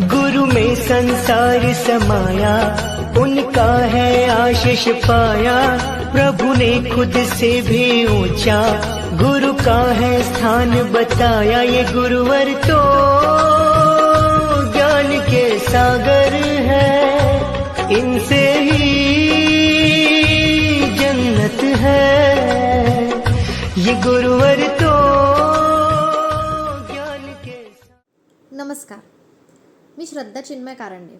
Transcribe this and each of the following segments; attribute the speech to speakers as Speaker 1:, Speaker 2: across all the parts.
Speaker 1: गुरु में संसार समाया, उनका है आशीष पाया, प्रभु ने खुद से भी ऊँचा, गुरु का है स्थान बताया, ये गुरुवर तो ज्ञान के सागर है। इनसे ही जन्नत है। ये गुरुवर तो ज्ञान के
Speaker 2: नमस्कार। मी Shraddha Chinmay Karande.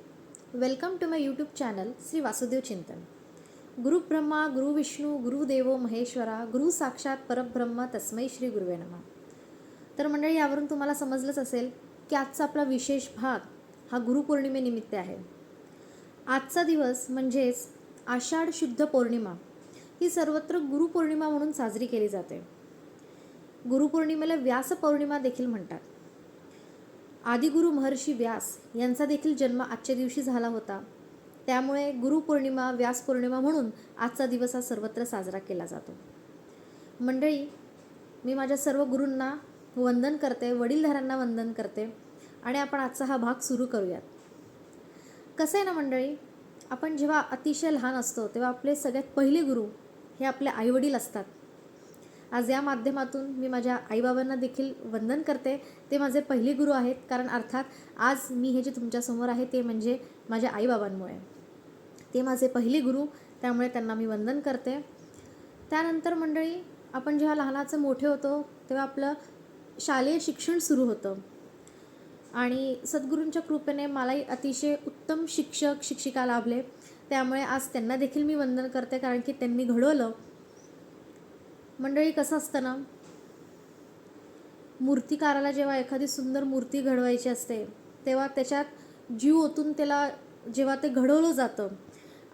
Speaker 2: Welcome to my YouTube channel Shri Vasudev Chintan गुरु ब्रह्मा गुरु विष्णू गुरु देवो महेश्वरा गुरु साक्षात परब्रह्म तस्मै श्री गुरुवे नमा तर मंडळी यावरून तुम्हाला समजलंच असेल की आजचा आपला विशेष भाग हा गुरुपौर्णिमेनिमित्त आहे. आजचा दिवस म्हणजेच आषाढ शुद्ध पौर्णिमा ही सर्वत्र गुरुपौर्णिमा म्हणून साजरी केली जाते. गुरुपौर्णिमेला व्यासपौर्णिमा देखील म्हणतात. आदिगुरु महर्षी व्यास यांचा देखील जन्म आजच्या दिवशी झाला होता. त्यामुळे गुरुपौर्णिमा व्यास पौर्णिमा म्हणून आजचा दिवस हा सर्वत्र साजरा केला जातो. मंडळी मी माझ्या सर्व गुरूंना वंदन करते वडीलधाऱ्यांना वंदन करते आणि आपण आजचा हा भाग सुरू करूयात. कसं आहे ना मंडळी आपण जेव्हा अतिशय लहान असतो तेव्हा आपले सगळ्यात पहिले गुरु हे आपले आईवडील असतात. आज या माध्यमातून मी माझ्या आईबाबांना देखील वंदन करते. ते माझे पहिले गुरु आहेत कारण अर्थात आज मी हे जे तुमच्यासमोर आहे ते म्हणजे माझ्या आईबाबांमुळे. ते माझे पहिले गुरु त्यामुळे त्यांना मी वंदन करते. त्यानंतर मंडळी आपण जेव्हा लहानाचं मोठे होतो तेव्हा आपलं शालेय शिक्षण सुरू होतं. आणि सद्गुरूंच्या कृपेने मलाही अतिशय उत्तम शिक्षक शिक्षिका लाभले. त्यामुळे आज त्यांना देखील मी वंदन करते कारण की त्यांनी घडवलं मंडळी कसं असतं ना? मूर्तिकाराला जेव्हा एखादी सुंदर मूर्ती घडवायची असते तेव्हा त्याच्यात जीव ओतून त्याला जेव्हा ते घडवलं जातं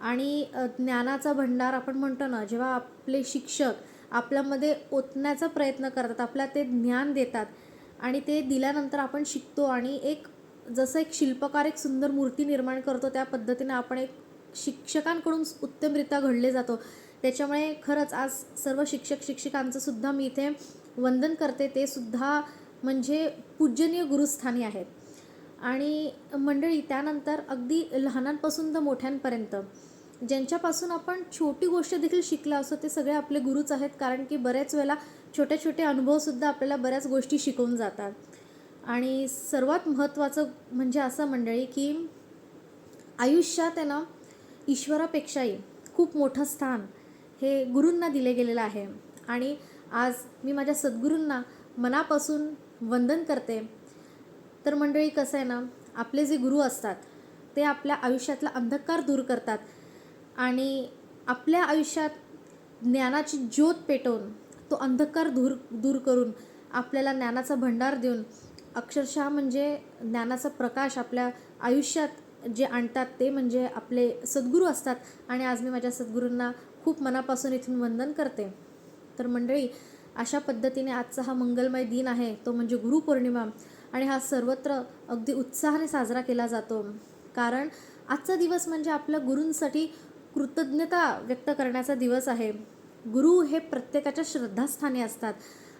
Speaker 2: आणि ज्ञानाचा भंडार आपण म्हणतो ना जेव्हा आपले शिक्षक आपल्यामध्ये ओतण्याचा प्रयत्न करतात आपल्या ते ज्ञान देतात आणि ते दिल्यानंतर आपण शिकतो आणि एक जसं एक शिल्पकार एक सुंदर मूर्ती निर्माण करतो त्या पद्धतीने आपण एक शिक्षकांकडून उत्तमरित्या घडले जातो. त्याच्यामुळे खरंच आज सर्व शिक्षक शिक्षिकांचं सुद्धा मी इथे वंदन करते. ते सुद्धा म्हणजे पूजनीय गुरुस्थानी आहेत. आणि मंडळी त्यानंतर अगदी लहानांपासून तर मोठ्यांपर्यंत ज्यांच्यापासून आपण छोटी गोष्ट देखील शिकला असतो ते सगळे आपले गुरुच आहेत. कारण की बऱ्याच वेळेला छोटे छोटे अनुभवसुद्धा आपल्याला बऱ्याच गोष्टी शिकवून जातात. आणि सर्वात महत्त्वाचं म्हणजे असं मंडळी की आयुष्यात आहे ना ईश्वरापेक्षाही खूप मोठं स्थान हे गुरूंना दिले गेलेलं आहे. आणि आज मी माझ्या सद्गुरूंना मनापासून वंदन करते. तर मंडळी कसं आहे ना आपले जे गुरु असतात ते आपल्या आयुष्यातला अंधकार दूर करतात. आणि आपल्या आयुष्यात ज्ञानाची ज्योत पेटवून तो अंधकार दूर दूर करून आपल्याला ज्ञानाचा भंडार देऊन अक्षरशः म्हणजे ज्ञानाचा प्रकाश आपल्या आयुष्यात जे आणतात ते म्हणजे आपले सद्गुरू असतात. आणि आज मी माझ्या सद्गुरूंना खूप मनापासून इथून वंदन करते. तर मंडळी अशा पद्धतीने आजचा हा मंगलमय दिन आहे तो म्हणजे गुरुपौर्णिमा आणि हा सर्वत्र अगदी उत्साहाने साजरा केला जातो. कारण आजचा दिवस म्हणजे आपल्या गुरूंसाठी कृतज्ञता व्यक्त करण्याचा दिवस आहे. गुरु हे प्रत्येकाच्या श्रद्धास्थानी असतात.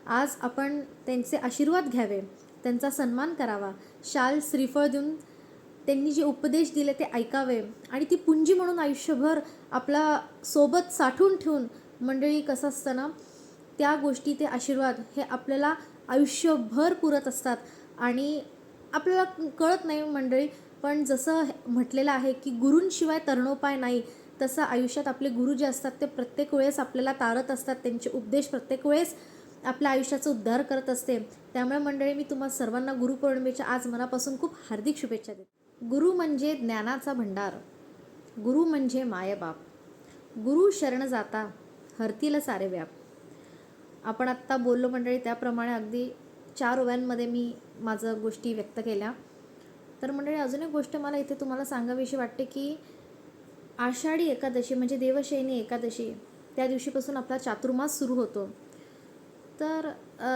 Speaker 2: आज आपण त्यांचे आशीर्वाद घ्यावे त्यांचा सन्मान करावा. शाल श्रीफळ देऊन त्यांनी जे उपदेश दिले ते ऐकावे. आणि ती पुंजी म्हणून आयुष्यभर आपला सोबत साठवून ठेवून मंडळी कसं असतं ना त्या गोष्टी ते आशीर्वाद हे आपल्याला आयुष्यभर पुरत असतात. आणि आपल्याला कळत नाही मंडळी पण जसं हे- म्हटलेलं आहे की गुरूंशिवाय तरणोपाय नाही तसं आयुष्यात आपले गुरु जे असतात ते प्रत्येक वेळेस आपल्याला तारत असतात. त्यांचे उपदेश प्रत्येक वेळेस आपल्या आयुष्याचा उद्धार करत असते. त्यामुळे मंडळी मी तुम्हा सर्वांना गुरुपौर्णिमेच्या आज मनापासून खूप हार्दिक शुभेच्छा देते. गुरु म्हणजे ज्ञानाचा भंडार गुरु म्हणजे मायबाप. गुरु शरण जाता हरतील सारे व्याप. आपण आत्ता बोललो मंडळी त्याप्रमाणे अगदी चार ओव्यांमध्ये मी माझं गोष्टी व्यक्त केल्या. तर मंडळी अजून एक गोष्ट मला इथे तुम्हाला सांगावीशी वाटते की आषाढी एकादशी म्हणजे देवशयनी एकादशी त्या दिवशीपासून आपला चातुर्मास सुरू होतो. तर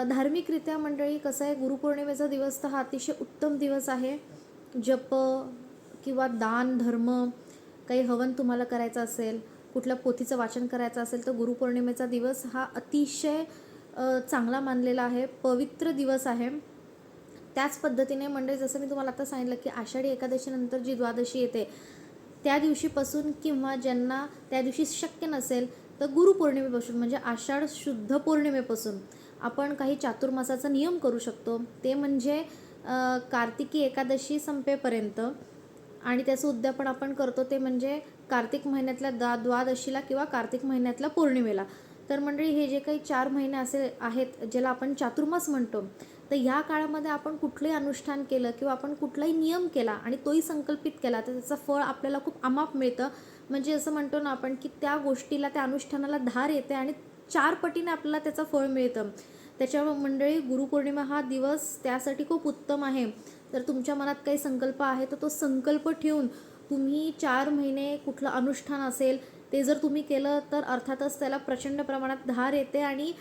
Speaker 2: धार्मिकरित्या मंडळी कसं आहे गुरुपौर्णिमेचा दिवस तर हा अतिशय उत्तम दिवस आहे. जप किंवा दान धर्म काही हवन तुम्हाला करायचं असेल कुठल्या पोथीचं वाचन करायचं असेल तर गुरुपौर्णिमेचा दिवस हा अतिशय चांगला मानलेला आहे पवित्र दिवस आहे. त्याच पद्धतीने मंडळी जसं मी तुम्हाला आता सांगितलं की आषाढी एकादशीनंतर जी द्वादशी येते त्या दिवशीपासून किंवा ज्यांना त्या दिवशी शक्य नसेल तर गुरुपौर्णिमेपासून म्हणजे आषाढ शुद्ध पौर्णिमेपासून आपण काही चातुर्मासाचा नियम करू शकतो. ते म्हणजे कार्तिकी एकादशी संपेपर्यंत आणि त्याचं उद्यापन आपण करतो ते म्हणजे कार्तिक महिन्यातल्या द्वा द्वादशीला किंवा कार्तिक महिन्यातल्या पौर्णिमेला. तर मंडळी हे जे काही चार महिने असे आहेत ज्याला आपण चातुर्मास म्हणतो तर ह्या काळामध्ये आपण कुठलंही अनुष्ठान केलं किंवा आपण कुठलाही नियम केला आणि तोही संकल्पित केला तर त्याचं फळ आपल्याला खूप अमाप मिळतं. म्हणजे असं म्हणतो ना आपण की त्या गोष्टीला त्या अनुष्ठानाला धार येते आणि चार पटीने आपल्याला त्याचं फळ मिळतं. त्याच्यामुळे मंडळी गुरुपौर्णिमा हा दिवस त्यासाठी खूप उत्तम आहे. तर तुमच्या मनात काही संकल्प आहे तर तो संकल्प ठेवून तुम्ही चार महिने कुठलं अनुष्ठान असेल ते जर तुम्ही केलं तर अर्थातच त्याला प्रचंड प्रमाणात धार येते आणि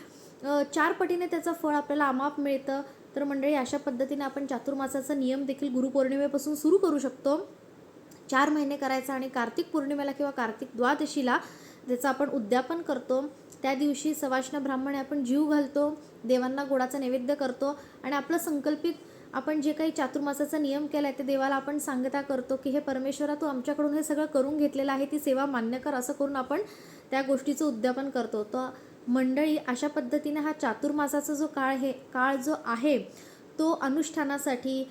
Speaker 2: चार पटीने त्याचं फळ आपल्याला अमाप मिळतं. तर मंडळी अशा पद्धतीने आपण चातुर्मासाचा नियम देखील गुरुपौर्णिमेपासून सुरू करू शकतो. चार महिने करायचा आणि कार्तिक पौर्णिमेला किंवा कार्तिक द्वादशीला ज्याचं आपण उद्यापन करतो त्या दिवशी सवाष्ण ब्राह्मणे आपण जीव घालतो देवांना गोडाचा नैवेद्य करतो आणि आपलं संकल्पित आपण जे काही चातुर्मासाचा नियम केला आहे ते देवाला आपण सांगता करतो की हे परमेश्वरा तू आमच्याकडून हे सगळं करून घेतलेलं आहे ती सेवा मान्य कर असं करून आपण त्या गोष्टीचं उद्यापन करतो. तर मंडळी अशा पद्धतीने हा चातुर्मासाचा जो काळ हे काळ जो आहे तो अनुष्ठानासाठी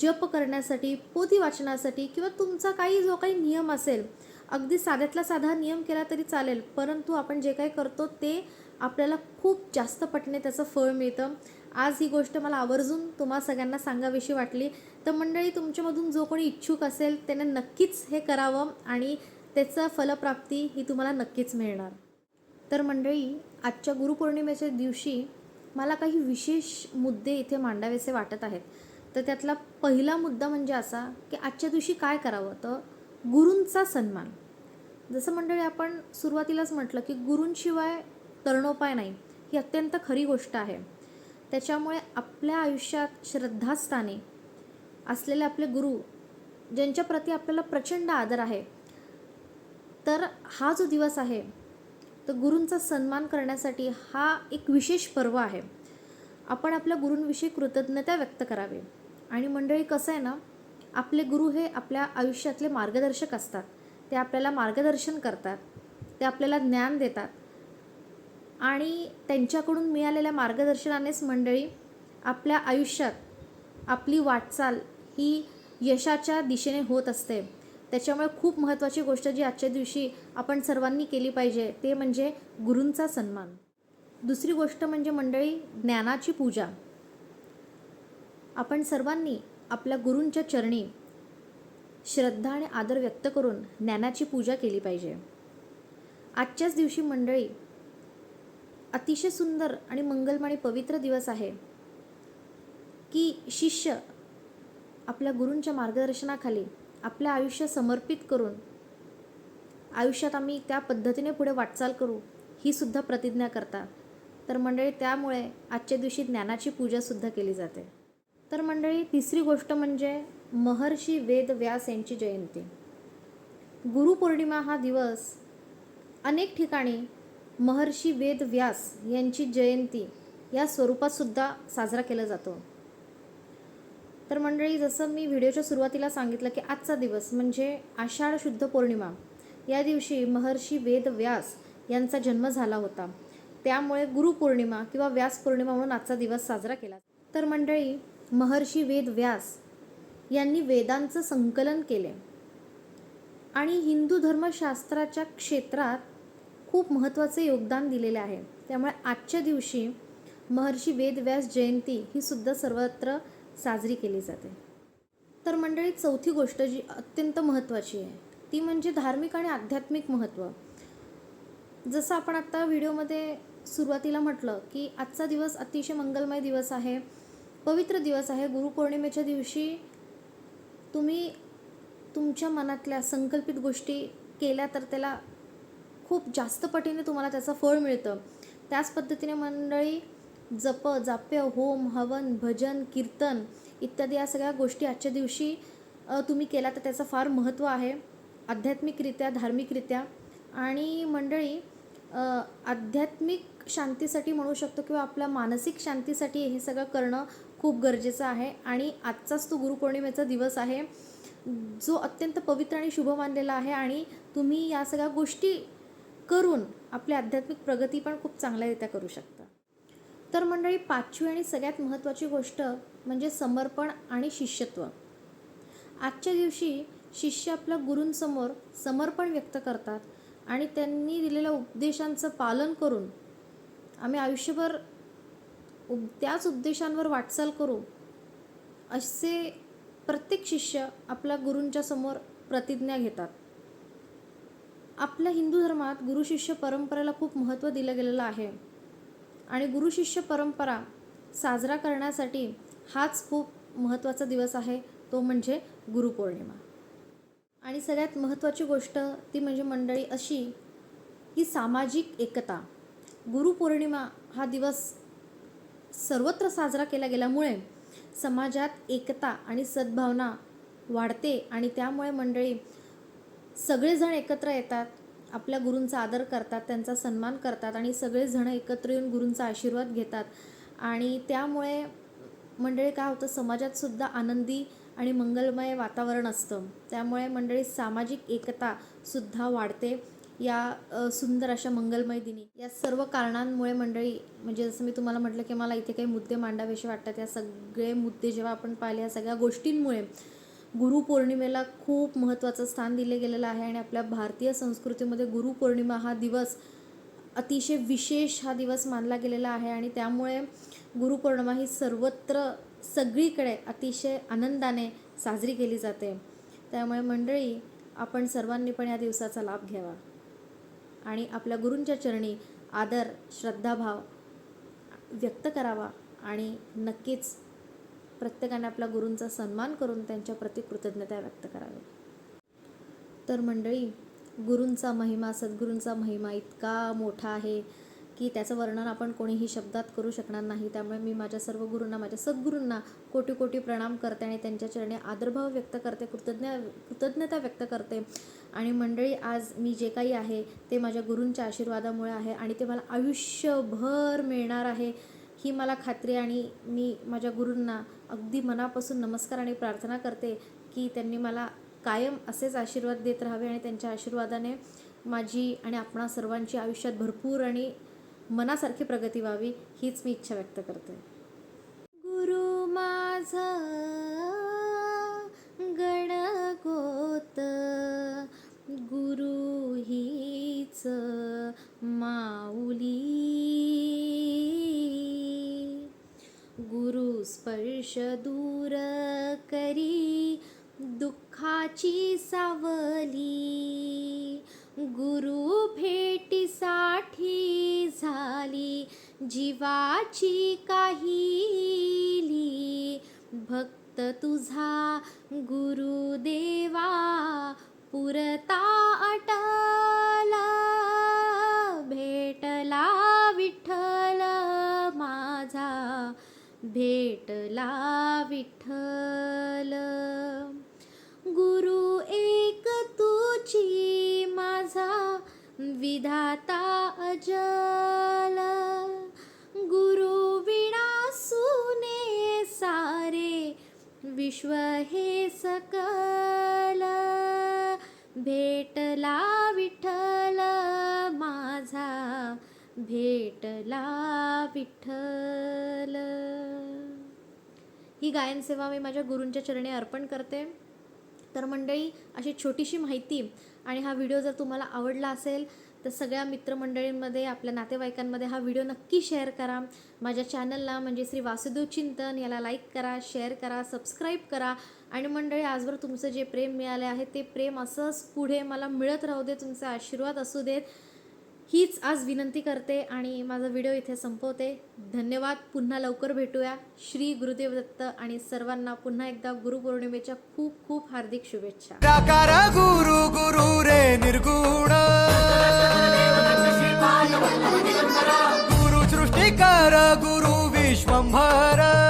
Speaker 2: जप करण्यासाठी पोथी वाचनासाठी किंवा तुमचा काही जो काही नियम असेल अगदी साध्यातला साधा नियम केला तरी चालेल परंतु आपण जे काही करतो ते आपल्याला खूप जास्त पटणे त्याचं फळ मिळतं. आज ही गोष्ट मला आवर्जून तुम्हा सगळ्यांना सांगावीशी वाटली. तर मंडळी तुमच्यामधून जो कोणी इच्छुक असेल त्याने नक्कीच हे करावं आणि त्याचं फलप्राप्ती ही तुम्हाला नक्कीच मिळणार. तर मंडळी आजच्या गुरुपौर्णिमेच्या दिवशी मला काही विशेष मुद्दे इथे मांडावेसे वाटत आहेत. तर त्यातला पहिला मुद्दा म्हणजे असा की आजच्या दिवशी काय करावं? तर गुरूंचा सन्मान. जसं मंडळी आपण सुरुवातीलाच म्हटलं की गुरूंशिवाय तरणोपाय नाही ही अत्यंत खरी गोष्ट आहे. त्याच्यामुळे आपल्या आयुष्यात श्रद्धास्थाने असलेले आपले गुरु ज्यांच्या प्रती आपल्याला प्रचंड आदर आहे तर हा जो दिवस आहे तर गुरूंचा सन्मान करण्यासाठी हा एक विशेष पर्व आहे. आपण आपल्या गुरूंविषयी कृतज्ञता व्यक्त करावी. आणि मंडळी कसं आहे ना आपले गुरु हे आपल्या आयुष्यातले मार्गदर्शक असतात. ते आपल्याला मार्गदर्शन करतात. ते आपल्याला ज्ञान देतात. आणि त्यांच्याकडून मिळालेल्या मार्गदर्शनानेच मंडळी आपल्या आयुष्यात आपली वाटचाल ही यशाच्या दिशेने होत असते. त्याच्यामुळे खूप महत्त्वाची गोष्ट जी आजच्या दिवशी आपण सर्वांनी केली पाहिजे ते म्हणजे गुरूंचा सन्मान. दुसरी गोष्ट म्हणजे मंडळी ज्ञानाची पूजा. आपण सर्वांनी आपल्या गुरूंच्या चरणी श्रद्धा आणि आदर व्यक्त करून ज्ञानाची पूजा केली पाहिजे. आजच्याच दिवशी मंडळी अतिशय सुंदर आणि मंगलमय पवित्र दिवस आहे की शिष्य आपल्या गुरूंच्या मार्गदर्शनाखाली आपलं आयुष्य समर्पित करून आयुष्यात आम्ही त्या पद्धतीने पुढे वाटचाल करू ही सुद्धा प्रतिज्ञा करतात. तर मंडळी त्यामुळे आजच्या दिवशी ज्ञानाची पूजासुद्धा केली जाते. तर मंडळी तिसरी गोष्ट म्हणजे महर्षी वेद व्यास यांची जयंती. गुरुपौर्णिमा हा दिवस अनेक ठिकाणी महर्षी वेद व्यास यांची जयंती या स्वरूपात सुद्धा साजरा केला जातो. तर मंडळी जसं मी व्हिडिओच्या सुरुवातीला सांगितलं की आजचा दिवस म्हणजे आषाढ शुद्ध पौर्णिमा. या दिवशी महर्षी वेद व्यास यांचा जन्म झाला होता. त्यामुळे गुरुपौर्णिमा किंवा व्यास पौर्णिमा म्हणून आजचा दिवस साजरा केला तर मंडळी महर्षी वेद व्यास यांनी वेदांचं संकलन केले. आणि हिंदू धर्मशास्त्राच्या क्षेत्रात खूप महत्त्वाचे योगदान दिलेले आहे. त्यामुळे आजच्या दिवशी महर्षी वेदव्यास जयंती ही सुद्धा सर्वत्र साजरी केली जाते. तर मंडळी चौथी गोष्ट जी अत्यंत महत्त्वाची आहे ती म्हणजे धार्मिक आणि आध्यात्मिक महत्त्व. जसं आपण आत्ता व्हिडिओमध्ये सुरुवातीला म्हटलं की आजचा दिवस अतिशय मंगलमय दिवस आहे पवित्र दिवस आहे गुरुपौर्णिमेच्या दिवशी तुम्ही तुमच्या मनातल्या संकल्पित गोष्टी केल्या तर त्याला खूप जास्त पटीने तुम्हाला त्याचं फळ मिळतं. त्याच पद्धतीने मंडळी जप जाप्य होम हवन भजन कीर्तन इत्यादी या सगळ्या गोष्टी आजच्या दिवशी तुम्ही केल्या तर त्याचं फार महत्त्व आहे. आध्यात्मिकरित्या धार्मिकरित्या. आणि मंडळी आध्यात्मिक शांतीसाठी म्हणू शकतो किंवा आपल्या मानसिक शांतीसाठी हे सगळं करणं खूप गरजेचं आहे. आणि आजचाच तो गुरुपौर्णिमेचा दिवस आहे. जो अत्यंत पवित्र आणि शुभ मानलेला आहे आणि तुम्ही या सगळ्या गोष्टी करून आपली आध्यात्मिक प्रगती पण खूप चांगल्यारित्या करू शकता. तर मंडळी पाचवी आणि सगळ्यात महत्त्वाची गोष्ट म्हणजे समर्पण आणि शिष्यत्व. आजच्या दिवशी शिष्य आपल्या गुरूंसमोर समर्पण व्यक्त करतात. आणि त्यांनी दिलेल्या उपदेशांचं पालन करून आम्ही आयुष्यभर उप त्याच उपदेशांवर वाटचाल करू असे प्रत्येक शिष्य आपल्या गुरूंच्या समोर प्रतिज्ञा घेतात. आपल्या हिंदू धर्मात गुरु शिष्य परंपरेला खूप महत्त्व दिलं गेलेलं आहे आणि गुरु शिष्य परंपरा साजरा करण्यासाठी हाच खूप महत्त्वाचा दिवस आहे तो म्हणजे गुरुपौर्णिमा. आणि सगळ्यात महत्त्वाची गोष्ट ती म्हणजे मंडळी अशी की सामाजिक एकता. गुरुपौर्णिमा हा दिवस सर्वत्र साजरा केला गेल्यामुळे समाजात एकता आणि सद्भावना वाढते आणि त्यामुळे मंडळी सगळेजण एकत्र येतात आपल्या गुरूंचा आदर करतात त्यांचा सन्मान करतात आणि सगळेजण एकत्र येऊन गुरूंचा आशीर्वाद घेतात. आणि त्यामुळे मंडळी काय होतं समाजात सुद्धा आनंदी आणि मंगलमय वातावरण असतं. त्यामुळे मंडळी सामाजिक एकता सुद्धा वाढते. या सुंदर अशा मंगलमय दिनी. या सर्व कारणांमुळे मंडळी म्हणजे जसं मी तुम्हाला म्हटलं की मला इथे काही मुद्दे मांडावेसे वाटतात. या सगळे मुद्दे जेव्हा आपण पाहिले या सगळ्या गोष्टींमुळे गुरुपौर्णिमेला खूप महत्त्वाचं स्थान दिले गेलेलं आहे आणि आपल्या भारतीय संस्कृतीमध्ये गुरुपौर्णिमा हा दिवस अतिशय विशेष हा दिवस मानला गेलेला आहे. आणि त्यामुळे गुरुपौर्णिमा ही सर्वत्र सगळीकडे अतिशय आनंदाने साजरी केली जाते. त्यामुळे मंडळी आपण सर्वांनी पण या दिवसाचा लाभ घ्यावा. आणि आपल्या गुरूंच्या चरणी आदर श्रद्धाभाव व्यक्त करावा आणि नक्कीच प्रत्येकाने आपल्या गुरूंचा सन्मान करून त्यांच्या प्रति कृतज्ञता व्यक्त करावी. तर मंडळी गुरूंचा महिमा सद्गुरूंचा महिमा इतका मोठा आहे. की त्याचं वर्णन आपण कोणीही शब्दात करू शकणार नाही. त्यामुळे मी माझ्या सर्व गुरूंना माझ्या सद्गुरूंना कोटी कोटी प्रणाम करते आणि त्यांच्या चरणी आदरभाव व्यक्त करते कृतज्ञ कृतज्ञता व्यक्त करते. आणि मंडळी आज मी जे काही आहे ते माझ्या गुरूंच्या आशीर्वादामुळे आहे आणि ते मला आयुष्यभर मिळणार आहे ही मला खात्री आणि मी माझ्या गुरूंना अगदी मनापासून नमस्कार आणि प्रार्थना करते की त्यांनी मला कायम असेच आशीर्वाद देत राहावे आणि त्यांच्या आशीर्वादाने माझी आणि आपणा सर्वांची आयुष्यात भरपूर आणि मनासारखी प्रगती व्हावी हीच मी इच्छा व्यक्त करते. गुरु माझा गणगोत गुरु हीच माऊली. गुरु स्पर्श दूर करी दुःखाची सा जीवाची काहीली भक्त तुझा गुरुदेवा पुरता अटला. भेटला विठ्ठल माझा भेटला विठ्ठल. गुरु एक तुझी माझा विधाता अजल. विश्व हे सकल. भेटला विठ्ठल माझा. भेटला विठ्ठल. ही गायन सेवा मी माझ्या गुरूंच्या चरणी अर्पण करते. तर मंडळी अशी छोटीशी माहिती आणि हा व्हिडिओ जर तुम्हाला आवडला असेल तर सगळ्या मित्रमंडळींमध्ये आपल्या नातेवाईकांमध्ये हा व्हिडिओ नक्की शेअर करा. माझ्या चॅनलला म्हणजे श्री वासुदेव चिंतन याला लाईक करा शेअर करा सबस्क्राईब करा. आणि मंडळी आजवर तुमचं जे प्रेम मिळाले आहे ते प्रेम असंच पुढे मला मिळत राहू दे तुमचे आशीर्वाद असू देत हीच आज विनंती करते आणि माझा व्हिडिओ इथे संपवते. धन्यवाद. पुन्हा लवकर भेटूया. श्री गुरुदेव दत्त आणि सर्वांना पुन्हा एकदा गुरुपौर्णिमेच्या खूप खूप हार्दिक शुभेच्छा.
Speaker 3: गुरु गुरु रे निर्गुण. गुरु सृष्टिकर गुरु विश्वंभर।